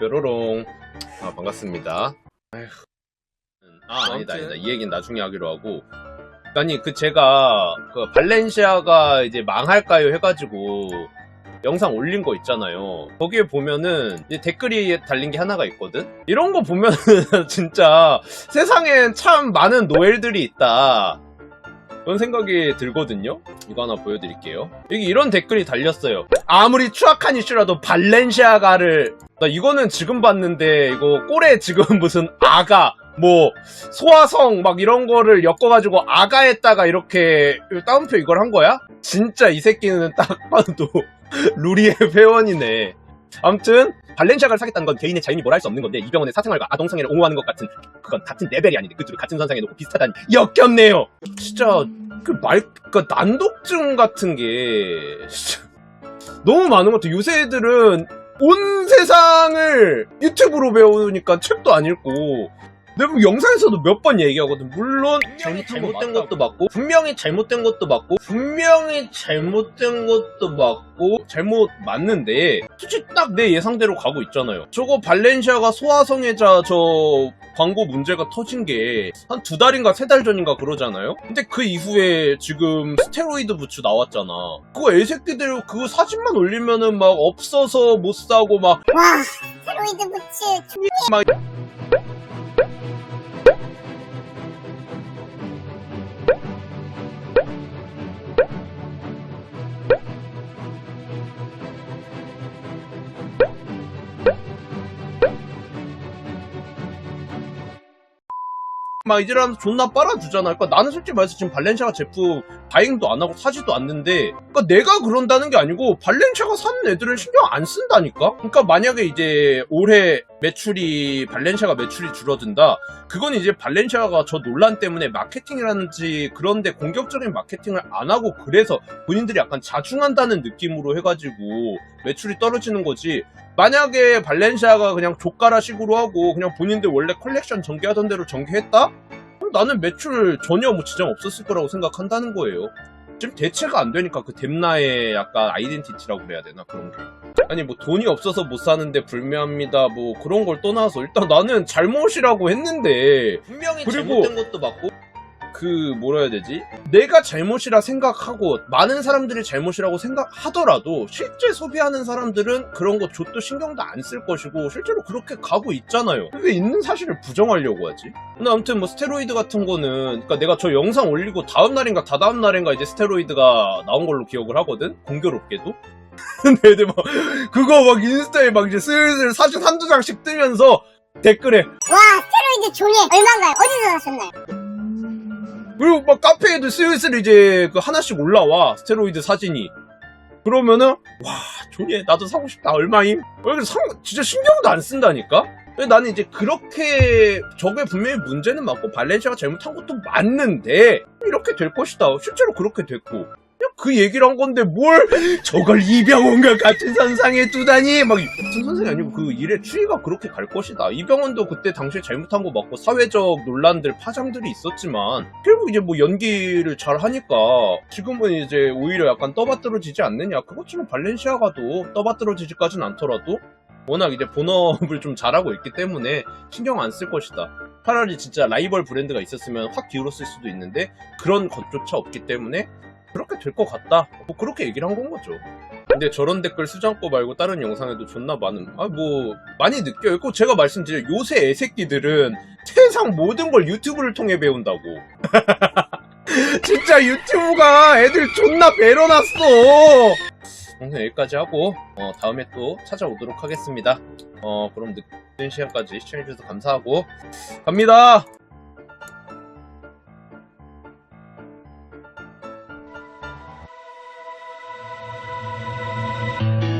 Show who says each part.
Speaker 1: 뾰로롱. 아, 반갑습니다. 아휴. 아, 아니다, 아니다. 이 얘기는 나중에 하기로 하고. 아니, 그 제가, 그 발렌시아가 이제 망할까요? 해가지고, 영상 올린 거 있잖아요. 거기에 보면은, 댓글이 달린 게 하나가 있거든? 이런 거 보면은, 진짜, 세상엔 참 많은 노엘들이 있다. 그런 생각이 들거든요? 이거 하나 보여드릴게요. 여기 이런 댓글이 달렸어요. 아무리 추악한 이슈라도 발렌시아가를 나 이거는 지금 봤는데 이거 꼴에 지금 무슨 아가 뭐 소화성 막 이런 거를 엮어가지고 아가에다가 이렇게 따옴표 이걸 한 거야? 진짜 이 새끼는 딱 봐도 루리의 회원이네. 아무튼 발렌시아가를 사겠다는 건 개인의 자유니 뭘할수 없는 건데 이병헌의 사생활과 아동성애를 옹호하는 것 같은 그건 같은 레벨이 아닌데 그 둘을 같은 선상에 놓고 비슷하다니 역겹네요. 진짜 그 말, 그 난독증 같은 게 너무 많은 것 같아. 요새 애들은 온 세상을 유튜브로 배우니까 책도 안 읽고 내가 뭐 영상에서도 몇 번 얘기하거든. 물론 잘못, 잘못된 것도 맞고 분명히 잘못된 것도 맞고 분명히 잘못된 것도 맞고 잘못 맞는데 솔직히 딱 내 예상대로 가고 있잖아요. 저거 발렌시아가 소아성애자 저 광고 문제가 터진 게 한 두 달인가 세 달 전인가 그러잖아요. 근데 그 이후에 지금 스테로이드 부츠 나왔잖아. 그거 애새끼들 그 사진만 올리면은 막 없어서 못 사고 막
Speaker 2: 와 스테로이드 부츠 좀
Speaker 1: 막 이제라면서 존나 빨아주잖아. 그러니까 나는 솔직히 말해서 지금 발렌시아가 제품 다행도 안 하고 사지도 않는데, 그러니까 내가 그런다는 게 아니고 발렌시아가 사는 애들은 신경 안 쓴다니까. 그러니까 만약에 이제 올해 매출이 발렌시아가 매출이 줄어든다. 그건 이제 발렌시아가 저 논란 때문에 마케팅이라든지 그런데 공격적인 마케팅을 안 하고 그래서 본인들이 약간 자중한다는 느낌으로 해가지고 매출이 떨어지는 거지. 만약에 발렌시아가 그냥 조가라식으로 하고 그냥 본인들 원래 컬렉션 전개하던 대로 전개했다? 그럼 나는 매출 전혀 뭐 지장 없었을 거라고 생각한다는 거예요. 지금 대체가 안 되니까 그 뎀나의 약간 아이덴티티라고 그래야 되나 그런 게. 아니 뭐 돈이 없어서 못 사는데 불매합니다 뭐 그런 걸 떠나서 일단 나는 잘못이라고 했는데 분명히
Speaker 3: 그리고-
Speaker 1: 잘못된 것도 맞고 그 뭐라 해야 되지? 내가 잘못이라 생각하고 많은 사람들이 잘못이라고 생각하더라도 실제 소비하는 사람들은 그런 거 좆도 신경도 안 쓸 것이고 실제로 그렇게 가고 있잖아요. 왜 있는 사실을 부정하려고 하지? 근데 아무튼 뭐 스테로이드 같은 거는 그러니까 내가 저 영상 올리고 다음 날인가 다다음 날인가 이제 스테로이드가 나온 걸로 기억을 하거든. 공교롭게도. 근데 애들 막 그거 막 인스타에 막 이제 슬슬 사진 한두 장씩 뜨면서 댓글에
Speaker 2: 와 스테로이드 종이 얼마인가요? 어디서 사셨나요?
Speaker 1: 그리고 막 카페에도 슬슬 이제 그 하나씩 올라와 스테로이드 사진이 그러면은 와 존예 나도 사고 싶다 얼마임? 왜 상, 진짜 신경도 안 쓴다니까? 근데 나는 이제 그렇게 저게 분명히 문제는 맞고 발렌시아가 잘못한 것도 맞는데 이렇게 될 것이다 실제로 그렇게 됐고 그 얘기를 한 건데 뭘? 저걸 이병헌과 같은 선상에 두다니? 막 같은 선상이 아니고 그 일의 추이가 그렇게 갈 것이다. 이병헌도 그때 당시에 잘못한 거 맞고 사회적 논란들 파장들이 있었지만 결국 이제 뭐 연기를 잘 하니까 지금은 이제 오히려 약간 떠받들어지지 않느냐? 그것처럼 발렌시아가도 떠받들어지지까진 않더라도 워낙 이제 본업을 좀 잘하고 있기 때문에 신경 안 쓸 것이다. 차라리 진짜 라이벌 브랜드가 있었으면 확 기울었을 수도 있는데 그런 것조차 없기 때문에 그렇게 될 것 같다. 뭐 그렇게 얘기를 한 건 거죠. 근데 저런 댓글 수장고 말고 다른 영상에도 존나 많은 아 뭐 많이 느껴요. 그 제가 말씀드린 요새 애새끼들은 세상 모든 걸 유튜브를 통해 배운다고. 진짜 유튜브가 애들 존나 배려놨어. 영상 여기까지 하고 어, 다음에 또 찾아오도록 하겠습니다. 어 그럼 늦은 시간까지 시청해주셔서 감사하고 갑니다. Thank you.